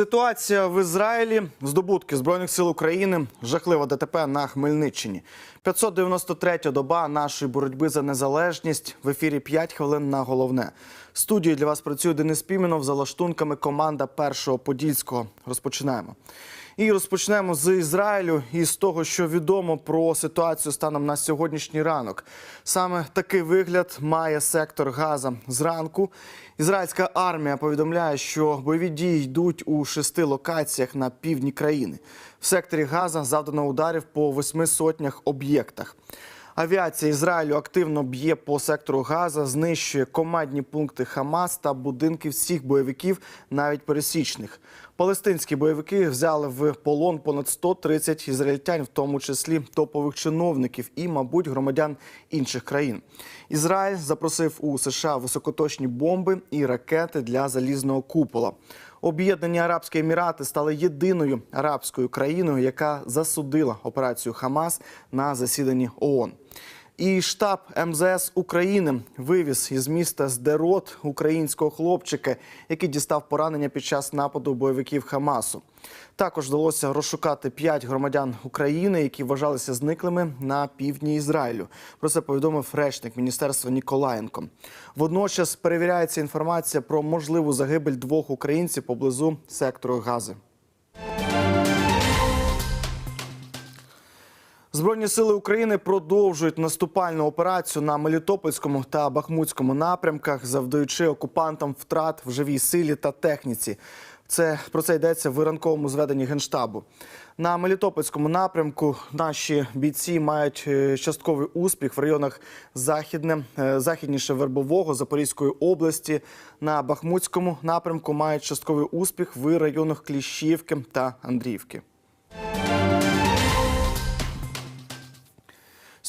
Ситуація в Ізраїлі, здобутки збройних сил України, жахлива ДТП на Хмельниччині. 593-я доба нашої боротьби за незалежність. В ефірі 5 хвилин на головне. В Студії для вас працює Денис Піменов за лаштунками команда першого подільського. Розпочинаємо. І розпочнемо з Ізраїлю і з того, що відомо про ситуацію станом на сьогоднішній ранок. Саме такий вигляд має сектор Газа зранку. Ізраїльська армія повідомляє, що бойові дії йдуть у шести локаціях на півдні країни. В секторі Газа завдано ударів по восьми сотнях об'єктах. Авіація Ізраїлю активно б'є по сектору Газа, знищує командні пункти Хамас та будинки всіх бойовиків, навіть пересічних. Палестинські бойовики взяли в полон понад 130 ізраїльтян, в тому числі топових чиновників і, мабуть, громадян інших країн. Ізраїль запросив у США високоточні бомби і ракети для залізного купола. Об'єднані Арабські Емірати стали єдиною арабською країною, яка засудила операцію Хамас на засіданні ООН. І штаб МЗС України вивіз із міста Сдерот українського хлопчика, який дістав поранення під час нападу бойовиків Хамасу. Також вдалося розшукати п'ять громадян України, які вважалися зниклими на півдні Ізраїлю. Про це повідомив речник міністерства Ніколаєнко. Водночас перевіряється інформація про можливу загибель двох українців поблизу сектору Гази. Збройні сили України продовжують наступальну операцію на Мелітопольському та Бахмутському напрямках, завдаючи окупантам втрат в живій силі та техніці. Це про це йдеться в ранковому зведенні генштабу. На Мелітопольському напрямку наші бійці мають е, частковий успіх в районах західне, е, західніше Вербового Запорізької області. На Бахмутському напрямку мають частковий успіх в районах Кліщівки та Андріївки.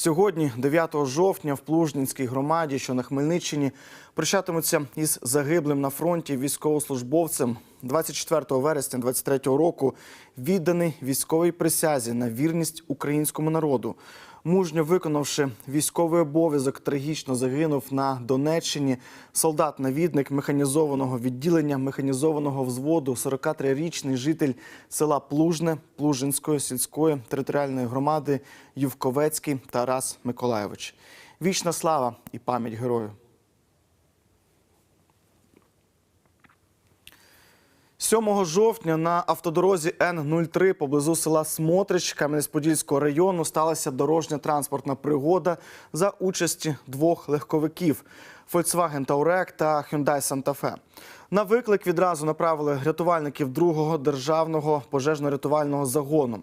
Сьогодні, 9 жовтня, в Плужнінській громаді, що на Хмельниччині, прощатимуться із загиблим на фронті військовослужбовцем 24 вересня 23 року, відданий військовій присязі на вірність українському народу. Мужньо виконавши військовий обов'язок, трагічно загинув на Донеччині солдат-навідник механізованого відділення механізованого взводу, 43-річний житель села Плужне Плужинської сільської територіальної громади Ювковецький Тарас Миколайович. Вічна слава і пам'ять герою. 7 жовтня на автодорозі Н-03 поблизу села Смотрич Кам'янець-Подільського району сталася дорожня транспортна пригода за участі двох легковиків Volkswagen Touareg та Hyundai Santa Fe. На виклик відразу направили рятувальників другого державного пожежно-рятувального загону.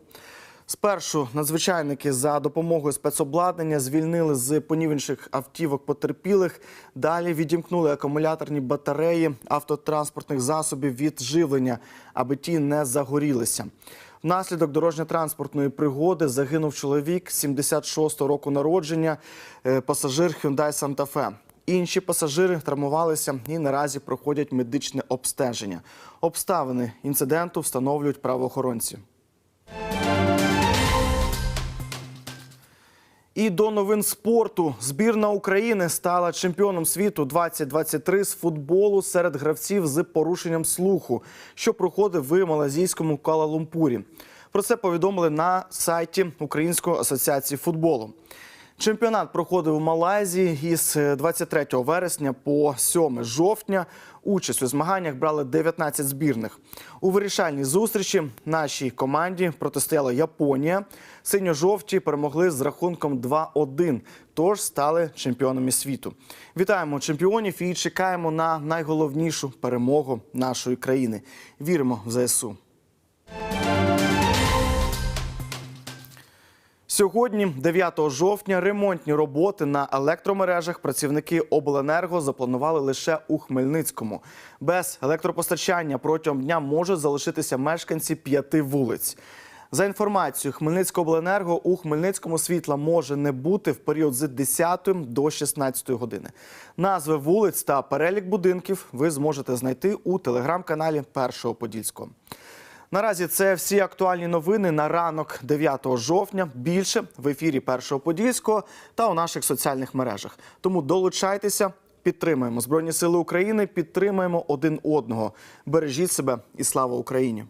Спершу надзвичайники за допомогою спецобладнання звільнили з понівінших автівок потерпілих. Далі відімкнули акумуляторні батареї автотранспортних засобів від живлення, аби ті не загорілися. Внаслідок дорожньо-транспортної пригоди загинув чоловік 76-го року народження, е, пасажир Hyundai Santa Fe. Інші пасажири травмувалися і наразі проходять медичне обстеження. Обставини інциденту встановлюють правоохоронці. І до новин спорту збірна України стала чемпіоном світу 2023 з футболу серед гравців з порушенням слуху, що проходив в малазійському Куала-Лумпурі. Про це повідомили на сайті Української асоціації футболу. Чемпіонат проходив у Малайзії із 23 вересня по 7 жовтня. Участь у змаганнях брали 19 збірних. У вирішальній зустрічі нашій команді протистояла Японія. Синьо-жовті перемогли з рахунком 2-1, тож стали чемпіонами світу. Вітаємо чемпіонів і чекаємо на найголовнішу перемогу нашої країни. Віримо в ЗСУ. Сьогодні, 9 жовтня, ремонтні роботи на електромережах працівники обленерго запланували лише у Хмельницькому. Без електропостачання протягом дня можуть залишитися мешканці п'яти вулиць. За інформацією Хмельницького у Хмельницькому світла може не бути в період з 10 до 16 години. Назви вулиць та перелік будинків ви зможете знайти у телеграм-каналі Першого Подільського. Наразі це всі актуальні новини на ранок 9 жовтня. Більше в ефірі Першого Подільського та у наших соціальних мережах. Тому долучайтеся, Підтримаємо Збройні Сили України, підтримаємо один одного. Бережіть себе і слава Україні!